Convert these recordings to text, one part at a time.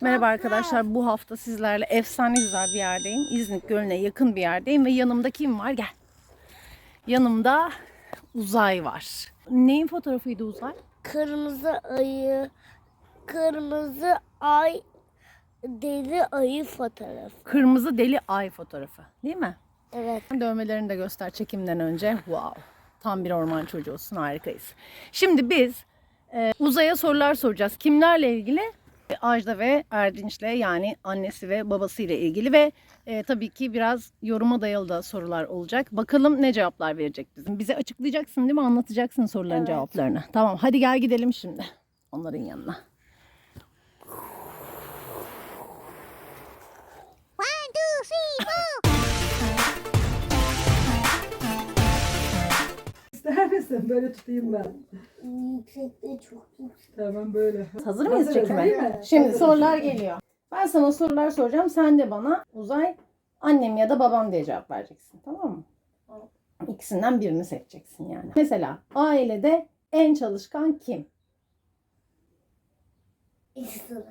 Merhaba arkadaşlar. Bu hafta sizlerle efsane güzel bir yerdeyim. İznik Gölü'ne yakın bir yerdeyim ve yanımda kim var? Gel. Yanımda Uzay var. Neyin fotoğrafıydı Uzay? Kırmızı ayı, kırmızı ay, deli ayı fotoğrafı. Kırmızı deli ay fotoğrafı. Değil mi? Evet. Dövmelerini de göster çekimden önce. Wow. Tam bir orman çocuğusun. Harikayız. Şimdi biz e, Uzay'a sorular soracağız. Kimlerle ilgili? Ajda ve Erdinç'le yani annesi ve babasıyla ilgili ve e, tabii ki biraz yoruma dayalı da sorular olacak. Bakalım ne cevaplar verecek bizim. Bize açıklayacaksın değil mi? Anlatacaksın soruların Evet. cevaplarını. Tamam hadi gel gidelim şimdi onların yanına. İster misin? Böyle tutayım ben. Yüksekte çok yüksek. Tamam böyle. Hazır mıyız Hazırız, çekime? mi? Şimdi Hazırız. sorular geliyor. Ben sana sorular soracağım. Sen de bana uzay annem ya da babam diye cevap vereceksin. Tamam mı? İkisinden birini seçeceksin yani. Mesela ailede en çalışkan kim? İkisi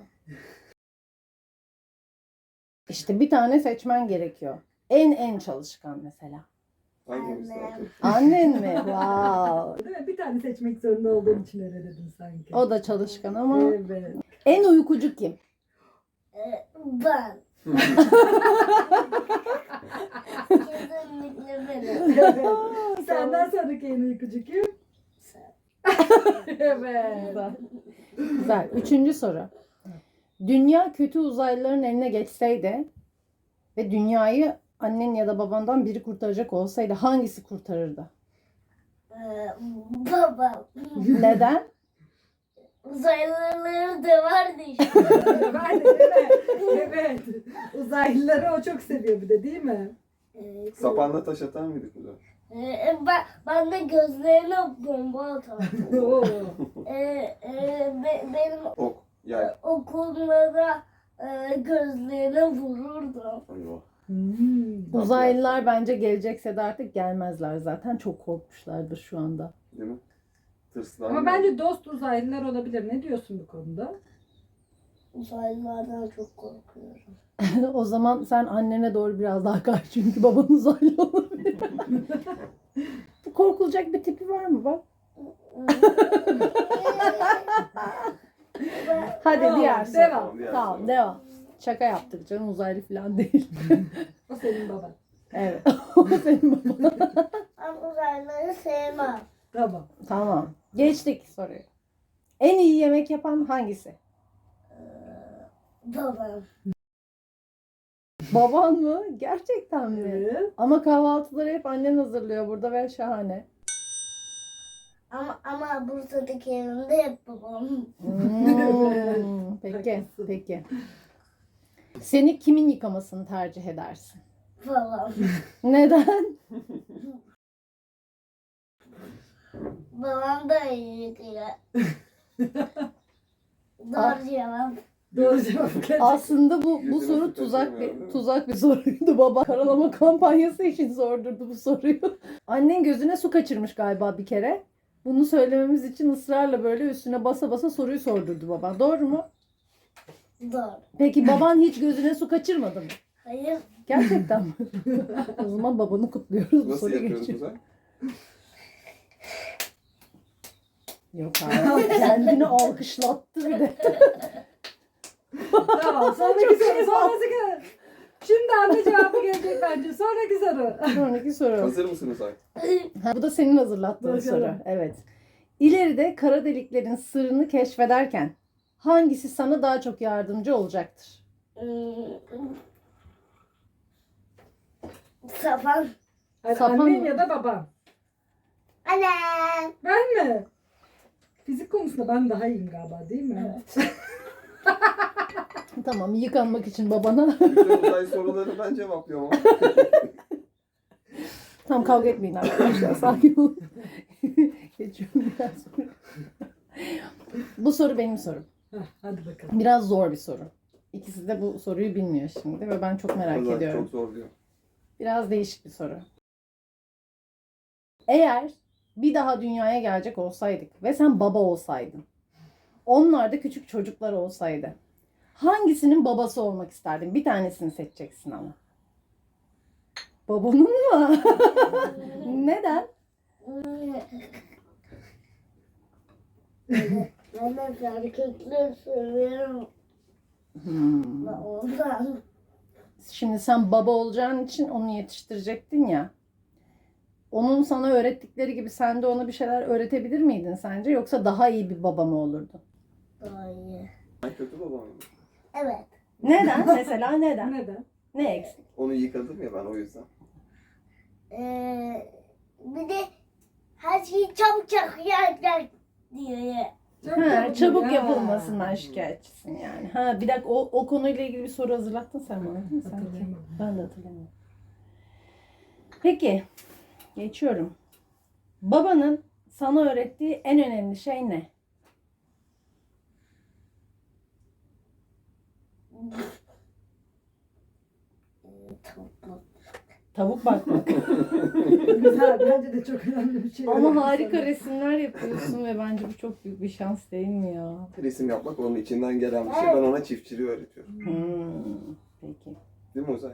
İşte bir tane seçmen gerekiyor. En en çalışkan mesela. Hangimiz Annem. Annen mi? Wow. Değil mi? Bir tane seçmek zorunda olduğum için öyle dedim sanki. O da çalışkan ama Evet. en uykucu kim? Ee, ben. Kesinlikle benim. evet. Senden sonraki en uykucu kim? Sen. evet. Güzel. Güzel. Üçüncü soru. Dünya kötü uzaylıların eline geçseydi ve dünyayı annen ya da babandan biri kurtaracak olsaydı hangisi kurtarırdı? Ee, babam. Neden? Uzaylıları da vardı işte. de değil mi? Evet. Uzaylıları o çok seviyor bir de değil mi? Ee, Sapanla taş atan mıydık burada? Ee, ben, ben de gözlerine bomba atardım. Oo. ee, e, be- benim Ok, yay. okullara e, gözlerine vururdum. Eyvah. Hmm. Uzaylılar bence gelecekse de artık gelmezler zaten. Çok korkmuşlardır şu anda. Değil mi? Tırslar. Ama bence dost uzaylılar olabilir. Ne diyorsun bu konuda? Uzaylılardan çok korkuyorum. o zaman sen annene doğru biraz daha kaç çünkü baban uzaylı olabilir. Bu Korkulacak bir tipi var mı bak? Hadi diğer devam. Diğer Tamam devam. Şaka yaptık canım uzaylı falan değil. O senin baban. evet. O senin baban. Ben uzaylıları sevmem. Tamam. tamam. Geçtik soruyu. En iyi yemek yapan hangisi? Babam. Baban mı? Gerçekten mi? Evet. Ama kahvaltıları hep annen hazırlıyor burada ve şahane. Ama ama Bursa'daki evimde hep babam. Hmm, peki, peki. Seni kimin yıkamasını tercih edersin? Babam. Neden? Babam da iyi yıkıyor. Doğru cevap. Doğru cevap. Aslında bu bu Yüzüne soru tuzak bir mi? tuzak bir soruydu baba. Karalama kampanyası için sordurdu bu soruyu. Annen gözüne su kaçırmış galiba bir kere. Bunu söylememiz için ısrarla böyle üstüne basa basa soruyu sordurdu baba. Doğru mu? Doğru. Peki baban hiç gözüne su kaçırmadı mı? Hayır. Gerçekten mi? o zaman babanı kutluyoruz. Bu Nasıl soru yapıyoruz geçiyor. Yok abi. Kendini alkışlattı bir de. Tamam. Sonraki soru. Sonraki soru. Şimdi anne cevabı gelecek bence. Sonraki soru. Sonraki soru. Hazır mısın uzay? Ha, bu da senin hazırlattığın Bakalım. soru. Evet. İleride kara deliklerin sırrını keşfederken hangisi sana daha çok yardımcı olacaktır? Hmm. Sapan. Hani Sapan annen mı? ya da baban. Annem. Ben mi? Fizik konusunda ben daha iyiyim galiba değil mi? Tamam yıkanmak için babana. Uzay soruları ben cevaplıyorum ama. Tam kavga etmeyin arkadaşlar. Sakin olun. Geçiyorum biraz sonra. bu soru benim sorum. Heh, hadi bakalım. Biraz zor bir soru. İkisi de bu soruyu bilmiyor şimdi ve ben çok merak Uzay ediyorum. Çok zor diyor. Biraz değişik bir soru. Eğer bir daha dünyaya gelecek olsaydık ve sen baba olsaydın, onlar da küçük çocuklar olsaydı, Hangisinin babası olmak isterdin? Bir tanesini seçeceksin ama. Babanın mı? Neden? Ben de erkekleri seviyorum. Hmm. Ondan. Şimdi sen baba olacağın için onu yetiştirecektin ya. Onun sana öğrettikleri gibi sen de ona bir şeyler öğretebilir miydin sence? Yoksa daha iyi bir baba mı olurdun? Daha iyi. Ben kötü babam. mı? Evet. Neden? Mesela neden? Neden? Ne eksik? Onu yıkadım ya ben o yüzden. Ee, bir de her şeyi çabuk çabuk yerler diyor. Çok Ha, çabuk ya. yapılmasından şikayetçisin yani. Ha bir dakika o, o konuyla ilgili bir soru hazırlattın sen bana değil mi sanki? Hatırlayamadım. Ben de hatırlamıyorum. Peki geçiyorum. Babanın sana öğrettiği en önemli şey ne? Tavuk. Tavuk bakmak. Güzel. Bence de çok önemli bir şey. Ama harika resimler yapıyorsun ve bence bu çok büyük bir şans değil mi ya? Resim yapmak onun içinden gelen bir şey. Ben ona çiftçiliği öğretiyorum. Hmm, peki. Değil mi Uzay?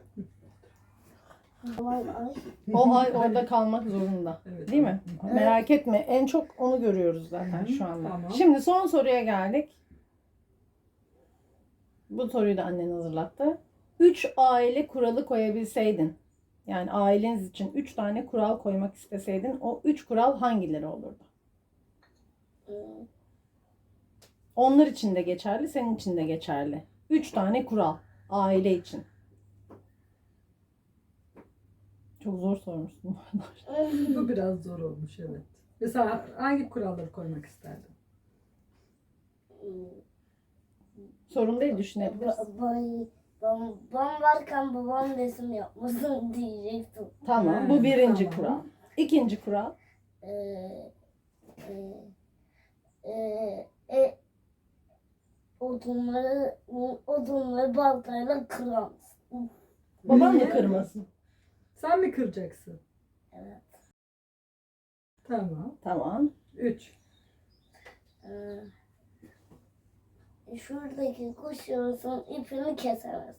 O ay orada kalmak zorunda. Evet. Değil mi? Merak etme. En çok onu görüyoruz zaten şu anda. tamam. Şimdi son soruya geldik. Bu soruyu da annen hazırlattı. Üç aile kuralı koyabilseydin. Yani aileniz için üç tane kural koymak isteseydin. O üç kural hangileri olurdu? Hmm. Onlar için de geçerli, senin için de geçerli. Üç tane kural aile için. Çok zor sormuşsun. Bu biraz zor olmuş evet. Mesela hangi kuralları koymak isterdin? Sorun değil düşünebilirsin. Babam, varken babam resim yapmasın diyecektim. Tamam. Bu Hmm, birinci tamam. kural. İkinci kural. Ee, e, e, e, odunları, odunları baltayla kıramsın. Baban Niye? mı kırmasın? Sen mi kıracaksın? Evet. Tamam. Tamam. Üç. Ee, şuradaki kuş yuvasının ipini kesemez.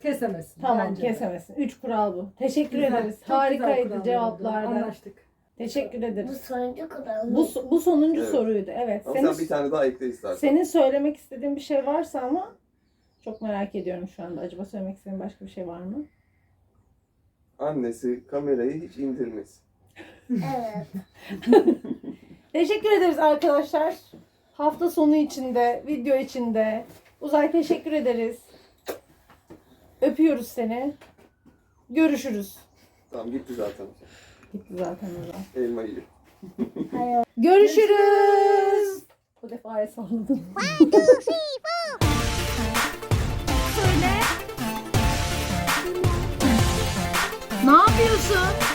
Kesemezsin. Tamam bence de. kesemesin. Üç kural bu. Teşekkür Güzel, ederiz. çok güzel Harikaydı kurallar. Anlaştık. Teşekkür Bu ederiz. sonuncu kadar. Bu, bu sonuncu Evet. soruydu. Evet. Ama Senin, sen bir tane daha ekle istersen. senin söylemek istediğin bir şey varsa ama çok merak ediyorum şu anda. Acaba söylemek istediğin başka bir şey var mı? Annesi kamerayı hiç indirmesin. Evet. Teşekkür ederiz arkadaşlar. Hafta sonu içinde, video içinde. Uzay teşekkür ederiz. Öpüyoruz seni. Görüşürüz. Tamam gitti zaten. Gitti zaten Uzay. Elma yiyor. Hayır. Görüşürüz. Bu defa el salladım. Söyle. Ne yapıyorsun?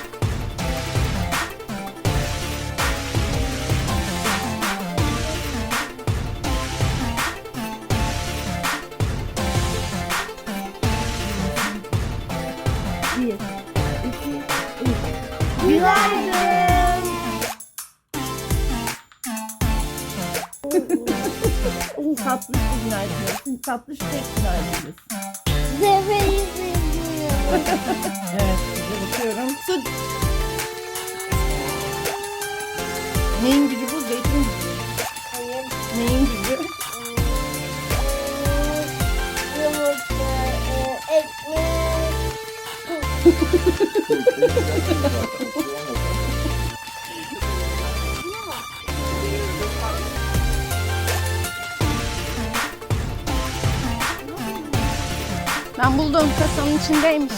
Günaydın. Tatlış tek günaydın. Deveyi seviyorum. Evet, size bakıyorum. Su. Neyin gücü bu? Zeytin gücü. Hayır. Neyin gücü? Yumurta, ekmek. buldum. Kasanın içindeymiş.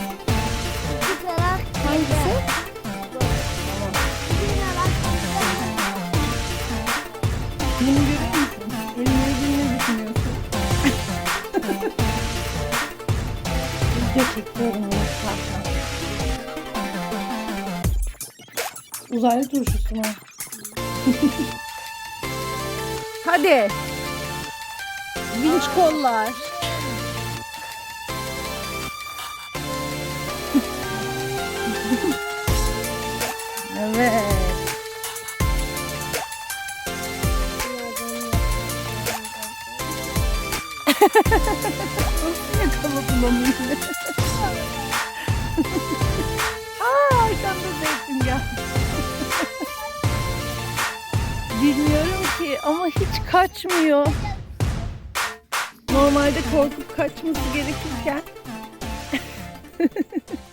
Hangisi? Filmi görüyor musun? Filmleri bilmeyi düşünüyorsun. Video çekiyorum ya. Uzaylı turşusu mu? Hadi. Vinç kollar. Onu yine? Aa arkamda zeytin gel. Bilmiyorum ki ama hiç kaçmıyor. Normalde korkup kaçması gerekirken